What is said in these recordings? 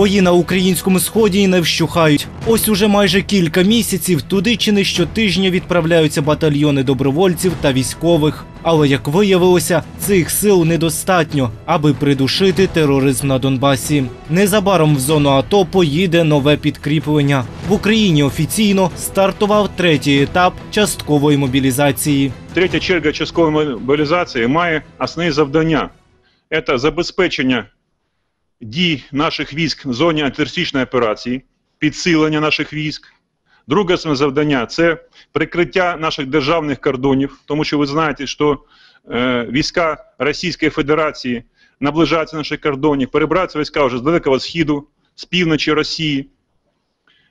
Бої на українському сході не вщухають. Ось уже майже кілька місяців туди чи не щотижня відправляються батальйони добровольців та військових. Але як виявилося, цих сил недостатньо, аби придушити тероризм на Донбасі. Незабаром в зону АТО поїде нове підкріплення. В Україні офіційно стартував третій етап часткової мобілізації. Третя черга часткової мобілізації має основні завдання: це забезпечення дій наших військ в зоні антитерористичної операції, підсилення наших військ. Друге завдання це прикриття наших державних кордонів, тому що ви знаєте, що е, війська Російської Федерації наближаються наших кордонів, перебираються війська вже з Далекого Східу, з півночі Росії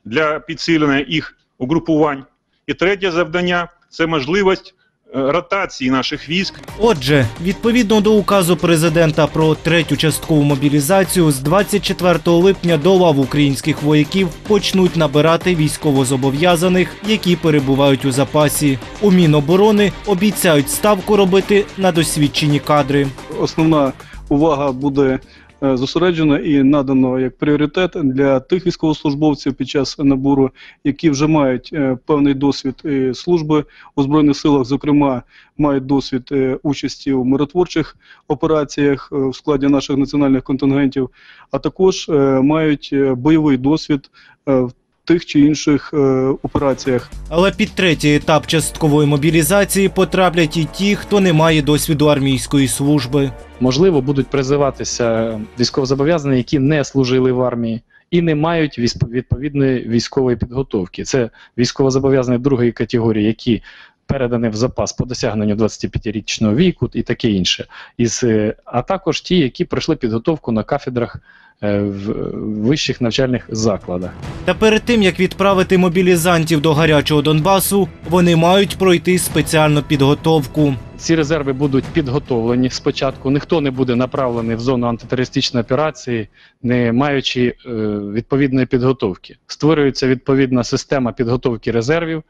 для підсилення їх угрупувань. І третє завдання це можливість ротації наших військ Отже, відповідно до указу президента про третю часткову мобілізацію, з 24 липня до лав українських вояків почнуть набирати військовозобов'язаних, які перебувають у запасі. У Міноборони обіцяють ставку робити на досвідчені кадри. основна увага буде е, зосереджена і надано як пріоритет для тих військовослужбовців під час набору, які вже мають е, певний досвід е, служби у збройних силах, зокрема мають досвід участі у миротворчих операціях в складі наших національних контингентів, а також мають бойовий досвід в тих чи інших е, операціях. Але під третій етап часткової мобілізації потраплять і ті, хто не має досвіду армійської служби. можливо, будуть призиватися військовозобов'язані, які не служили в армії і не мають відповідної військової підготовки. Це військовозобов'язані другої категорії, які передані в запас по досягненню 25-річного віку і таке інше. Із, е, а також ті, які пройшли підготовку на кафедрах е, в вищих навчальних закладах. Та перед тим як відправити мобілізантів до гарячого Донбасу, вони мають пройти спеціальну підготовку. Ці резерви будуть підготовлені спочатку. Ніхто не буде направлений в зону антитерористичної операції, не маючи е, відповідної підготовки. Створюється відповідна система підготовки резервів.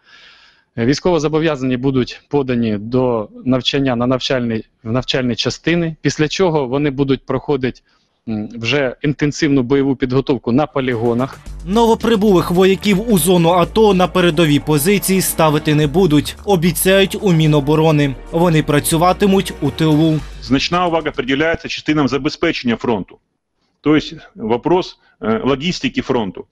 Військовозобов'язані будуть подані до навчання на навчальні, в навчальні частини, після чого вони будуть проходити вже інтенсивну бойову підготовку на полігонах. Новоприбулих вояків у зону АТО на передові позиції ставити не будуть. Обіцяють у Міноборони. Вони працюватимуть у тилу. значна увага приділяється частинам забезпечення фронту, тобто вопрос е, логістики фронту.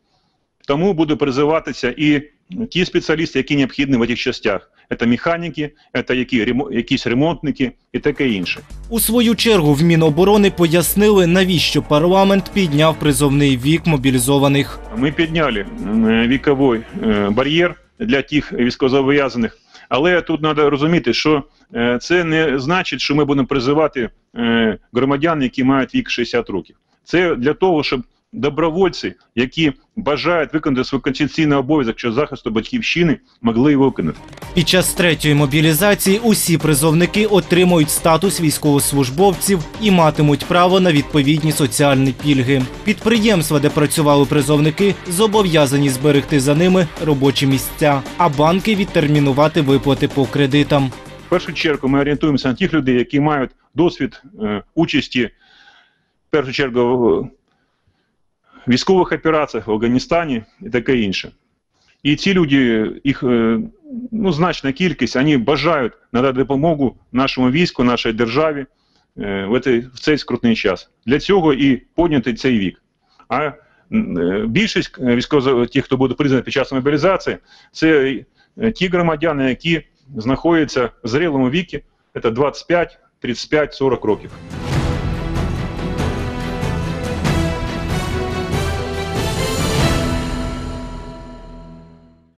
Тому буде призиватися і ті спеціалісти, які необхідні в цих частях. Це механіки, це які, якісь ремонтники і таке інше. У свою чергу в Міноборони пояснили, навіщо парламент підняв призовний вік мобілізованих. Ми підняли віковий е, бар'єр для тих військовозобов'язаних, але тут треба розуміти, що е, це не значить, що ми будемо призивати е, громадян, які мають вік 60 років. Це для того, щоб добровольці, які бажають виконати свій конституційний обов'язок щодо захисту батьківщини, могли виконати. Під час третьої мобілізації усі призовники отримують статус військовослужбовців і матимуть право на відповідні соціальні пільги. Підприємства, де працювали призовники, зобов'язані зберегти за ними робочі місця, а банки відтермінувати виплати по кредитам. В першу чергу ми орієнтуємося на тих людей, які мають досвід е, участі в першу чергу військових операціях в Афганістані і таке інше. І ці люди, їх е, ну, значна кількість, вони бажають надати допомогу нашому війську, нашій державі е, в, цей, в цей скрутний час. Для цього і піднятий цей вік. А е, більшість військових, тих, хто буде признаний під час мобілізації, це ті громадяни, які знаходяться в зрілому віці, це 25, 35, 40 років.